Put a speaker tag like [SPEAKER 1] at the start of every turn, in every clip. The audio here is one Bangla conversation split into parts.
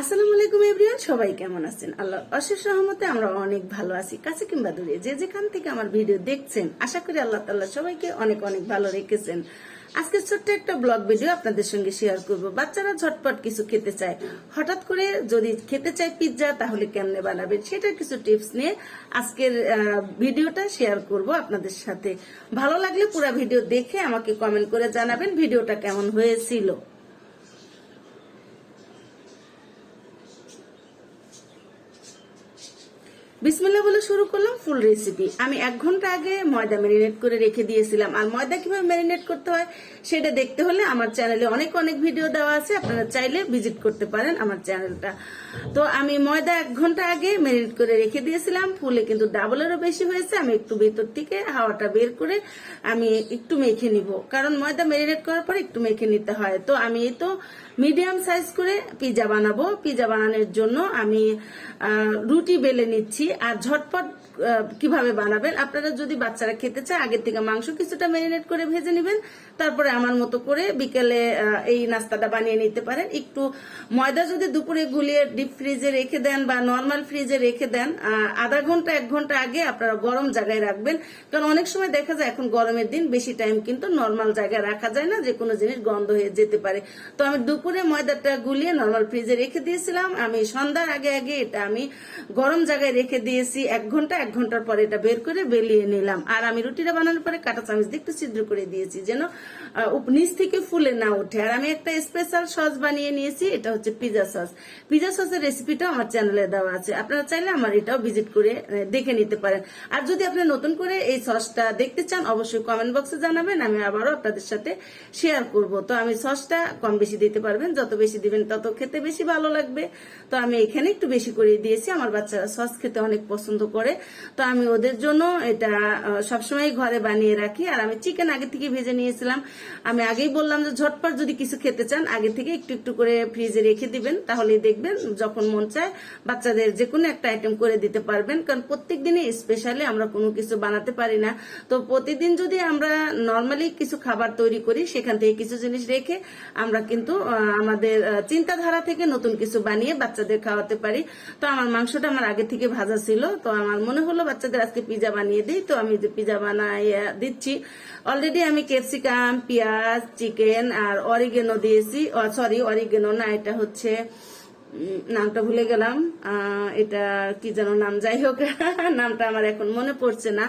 [SPEAKER 1] আসসালামু আলাইকুম এভরিওয়ান, সবাই কেমন আছেন? আল্লাহ অশেষ রহমতে আমরা অনেক ভালো আছি, কাছে কিংবা দূরে। যে যেখান থেকে আমার ভিডিও দেখছেন, আশা করি আল্লাহ তাল্লাহ সবাইকে অনেক অনেক ভালো রেখেছেন। আজকে ছোট্ট একটা ব্লগ ভিডিও আপনাদের সঙ্গে শেয়ার করব। বাচ্চারা ঝটপট কিছু খেতে চায়। হঠাৎ করে যদি খেতে চায় পিৎজা তাহলে কেমনে বানাবেন? সেটার কিছু টিপস নিয়ে আজকের ভিডিওটা শেয়ার করব আপনাদের সাথে। ভালো লাগলে পুরো ভিডিও দেখে আমাকে কমেন্ট করে জানাবেন ভিডিওটা কেমন হয়েছিল। বিসমিল্লা বলে শুরু করলাম ফুল রেসিপি আমি এক ঘণ্টা আগে ময়দা ম্যারিনেট করে রেখে দিয়েছিলাম। আর ময়দা কীভাবে ম্যারিনেট করতে হয় সেটা দেখতে হলে আমার চ্যানেলে অনেক অনেক ভিডিও দেওয়া আছে। আপনারা চাইলে ভিজিট করতে পারেন আমার চ্যানেলটা তো আমি ময়দা এক ঘণ্টা আগে ম্যারিনেট করে রেখে দিয়েছিলাম। ফুলে কিন্তু ডাবলেরও বেশি হয়েছে। আমি একটু ভেতর থেকে হাওয়াটা বের করে আমি একটু মেখে নিব। কারণ ময়দা ম্যারিনেট করার পর একটু মেখে নিতে হয়। তো আমি এই তো মিডিয়াম সাইজ করে পিজা বানাবো। পিজা বানানোর জন্য আমি রুটি বেলে নিচ্ছি। আর ঝটপট কীভাবে বানাবেন? আপনারা যদি বাচ্চারা খেতে চায়, আগের থেকে মাংস কিছুটা ম্যারিনেট করে ভেজে নেবেন। তারপরে আমার মতো করে বিকেলে এই নাস্তাটা বানিয়ে নিতে পারেন। একটু ময়দা যদি দুপুরে গুলিয়ে ডিপ ফ্রিজে রেখে দেন বা নর্মাল ফ্রিজে রেখে দেন আধা ঘণ্টা, এক ঘণ্টা আগে আপনারা গরম জায়গায় রাখবেন। কারণ অনেক সময় দেখা যায়, এখন গরমের দিন, বেশি টাইম কিন্তু নর্মাল জায়গায় রাখা যায় না যে কোনো জিনিস গন্ধ হয়ে যেতে পারে। তো আমি দুপুরে ময়দাটা গুলিয়ে নর্মাল ফ্রিজে রেখে দিয়েছিলাম। আমি সন্ধ্যার আগে আগে এটা আমি গরম জায়গায় রেখে দিয়েছি এক ঘণ্টা, এক ঘণ্টার পরে এটা বের করে বেলিয়ে নিলাম। আর আমি রুটিটা বানানোর পরে কাঁটা চামচ দিয়ে একটু ছিদ্র করে দিয়েছি যেন নিচ থেকে ফুলে না ওঠে। আর আমি একটা স্পেশাল সস বানিয়ে নিয়েছি, এটা হচ্ছে পিজা সস পিজা সসের রেসিপিটা আমার চ্যানেলে দেওয়া আছে। আপনারা চাইলে আমার এটাও ভিজিট করে দেখে নিতে পারেন। আর যদি আপনি নতুন করে এই সসটা দেখতে চান, অবশ্যই কমেন্ট বক্সে জানাবেন, আমি আবারও আপনাদের সাথে শেয়ার করব। তো আমি সসটা কম বেশি দিতে পারবেন, যত বেশি দিবেন তত খেতে বেশি ভালো লাগবে। তো আমি এখানে একটু বেশি করে দিয়েছি, আমার বাচ্চারা সস খেতে অনেক পছন্দ করে। তো আমি ওদের জন্য এটা সবসময় ঘরে বানিয়ে রাখি। আর আমি চিকেন আগে থেকে ভেজে নিয়েছিলাম। আমি আগেই বললাম যে ঝটপট যদি কিছু খেতে চান, আগে থেকে একটু একটু করে ফ্রিজে রেখে দিবেন। তাহলেই দেখবেন যখন মন চায় বাচ্চাদের যে কোনো একটা আইটেম করে দিতে পারবেন। কারণ প্রত্যেক দিনে স্পেশালি আমরা কোনো কিছু বানাতে পারি না। তো প্রতিদিন যদি আমরা নর্মালি কিছু খাবার তৈরি করি, সেখান থেকে কিছু জিনিস রেখে আমরা কিন্তু আমাদের চিন্তাধারা থেকে নতুন কিছু বানিয়ে বাচ্চাদের খাওয়াতে পারি। তো আমার মাংসটা আমার আগে থেকে ভাজা ছিল, তো আমার মনে হলো বাচ্চাদের আজকে পিজা বানিয়ে দিই, তো আমি পিজা বানাইয়া দিচ্ছি। অলরেডি আমি ক্যাপসিকাম পেঁয়াজ চিকেন আর অরিগেনো দিয়েছি সরি অরিগেনো না, এটা হচ্ছে নামটা ভুলে গেলাম। এটা কি যেন নাম? যাই হোক, নামটা আমার এখন মনে পড়ছে না।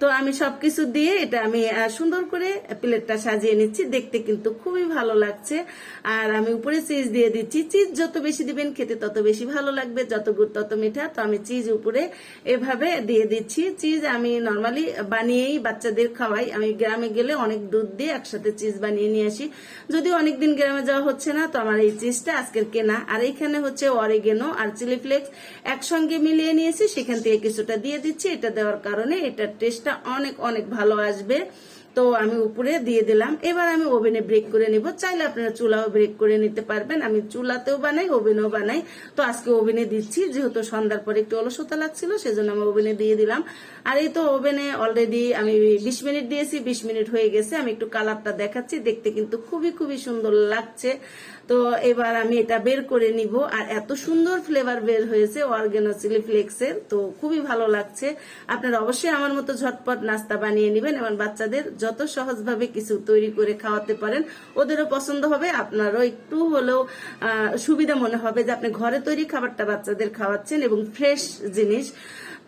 [SPEAKER 1] তো আমি সবকিছু দিয়ে এটা আমি সুন্দর করে প্লেটটা সাজিয়ে নিচ্ছি। দেখতে কিন্তু খুবই ভালো লাগছে। আর আমি উপরে চিজ দিয়ে দিচ্ছি। চিজ যত বেশি দিবেন খেতে তত বেশি ভালো লাগবে। যত গুড় তত মিঠা। তো আমি চিজ উপরে এভাবে দিয়ে দিচ্ছি। চিজ আমি নর্মালি বানিয়েই বাচ্চাদের খাওয়াই। আমি গ্রামে গেলে অনেক দুধ দিয়ে একসাথে চিজ বানিয়ে নিয়ে আসি। যদি অনেকদিন গ্রামে যাওয়া হচ্ছে না, তো আমার এই চিজটা আজকের কেনা। আর এইখানে হচ্ছে অরেগেনো আর চিলি ফ্লেক্স একসঙ্গে মিলিয়ে নিয়েছি। সেখান থেকে কিছুটা দিয়ে দিচ্ছি। এটা দেওয়ার কারণে এটার টেস্টটা অনেক অনেক ভালো আসবে। তো আমি উপরে দিয়ে দিলাম। এবার আমি ওভেনে ব্রেক করে নিব। চাইলে আপনারা চুলাও ব্রেক করে নিতে পারবেন। আমি চুলাতেও বানাই, ওভেনেও বানাই। তো আজকে ওভেনে দিচ্ছি, যেহেতু সন্ধ্যার পরে একটু অলসতা লাগছিল, সেজন্য আমি ওভেনে দিয়ে দিলাম। আর এই তো ওভেনে অলরেডি আমি বিশ মিনিট দিয়েছি, বিশ মিনিট হয়ে গেছে। আমি একটু কালারটা দেখাচ্ছি, দেখতে কিন্তু খুবই খুবই সুন্দর লাগছে। তো এবার আমি এটা বের করে নিব। আর এত সুন্দর ফ্লেভার বের হয়েছে অর্গানো চিলি ফ্লেক্সের। তো খুবই ভালো লাগছে। আপনারা অবশ্যই আমার মতো ঝটপট নাস্তা বানিয়ে নেবেন এবং বাচ্চাদের যত সহজভাবে কিছু তৈরি করে খাওয়াতে পারেন, ওদেরও পছন্দ হবে। আপনারও একটু হলেও সুবিধা মনে হবে যে আপনি ঘরে তৈরি খাবারটা বাচ্চাদের খাওয়াচ্ছেন এবং ফ্রেশ জিনিস।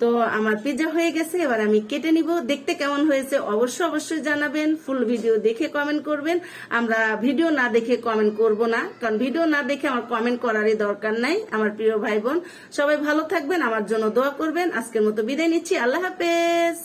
[SPEAKER 1] তো আমার পিজা হয়ে গেছে, এবার আমি কেটে নিব। দেখতে কেমন হয়েছে অবশ্যই অবশ্যই জানাবেন। ফুল ভিডিও দেখে কমেন্ট করবেন। আমরা ভিডিও না দেখে কমেন্ট করব না, কারণ ভিডিও না দেখে আমার কমেন্ট করারই দরকার নাই, আমার প্রিয় ভাই বোন। সবাই ভালো থাকবেন, আমার জন্য দোয়া করবেন। আজকের মতো বিদায় নিচ্ছি। আল্লাহ হাফেজ।